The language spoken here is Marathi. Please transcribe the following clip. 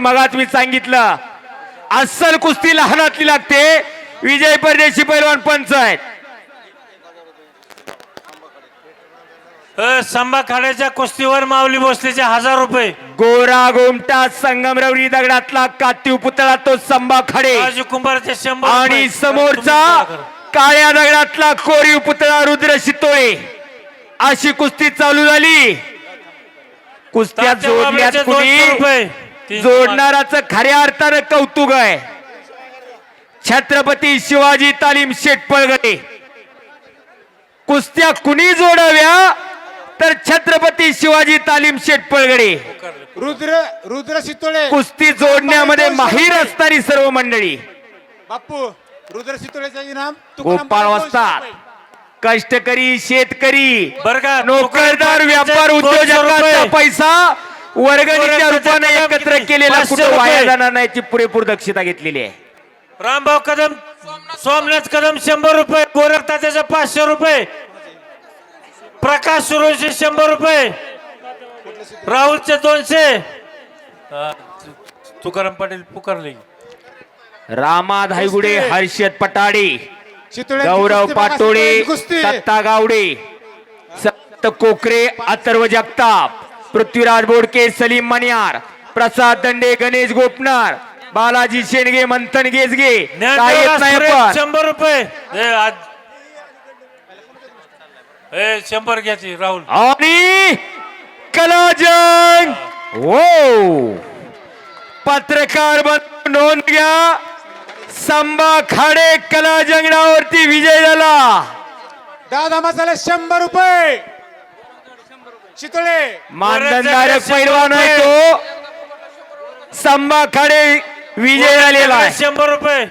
मगाच मी सांगितलं अस्सल कुस्ती लहानातली लागते विजय परदेशी पैलवान पंच आहेत संभा खाड्याच्या कुस्तीवर माऊली भोसलेचे हजार रुपये गोरा गोमटा संगमरवरी दगडातला कातीव पुतळा तो संभा खडे राजू कुंभारचे शंभर आणि रुपये. समोरचा तुम्ही. काळ्या दगडातला कोरीव पुतळा रुद्र शितोळे अशी कुस्ती चालू झाली कुस्त्या तात्या जोडण्यात बाबळेचे दोनशे रुपये. कुणी जोडणाराचं खऱ्या अर्थानं कौतुक आहे. छत्रपती शिवाजी तालीम शेटपळगडे कुस्त्या कुणी जोडाव्या तर छत्रपती शिवाजी तालीम शेटपळगडे रुद्र रुद्र शितोळे. कुस्ती जोडण्यामध्ये माहीर असणारी सर्व मंडळी. बाप्पू रुद्र इनाम तुकाराम गोपाळ रुपये. कष्टकरी शेतकरी बरं का नोकरदार व्यापार उद्योजकांचा. पैसा वर्गणीच्या रूपाने एकत्र किती? केलेला पाचशे कुठं वाया रुपये. जाणार नाही याची पुरेपूर दक्षता घेतलेली आहे रामभाऊ कदम सोमनाथ कदम शंभर रुपये गोरख तात्याचे पाचशे रुपये प्रकाश सुरोशे शंभर रुपये राहुलचे दोनशे अ, तुकाराम पाटील पुकारले रामा धायगुडे कुस्ती. हर्षद पटाडे गौरव कुस्ती बघा, पाटोळे कुस्ती दत्ता गावडे सप्त कोकरे अथर्व जगताप पृथ्वीराज बोडके सलीम मनियार प्रसाद दंडे गणेश गोपनार बालाजी शेंडगे मंथन गेजगे काय येत नाही ज्ञानदेव पण शंभर रुपये. आज शंभर घ्यायची राहुल. आणि कलाजंग हो! पत्रकार नोंद घ्या. संबा खाडे कला जंगणावरती विजय झाला. दादा मसाला शंभर रुपये. शितोळे मानधनधारक पैलवान आहे तो. संबा खाडे विजय झालेला आहे. शंभर रुपये.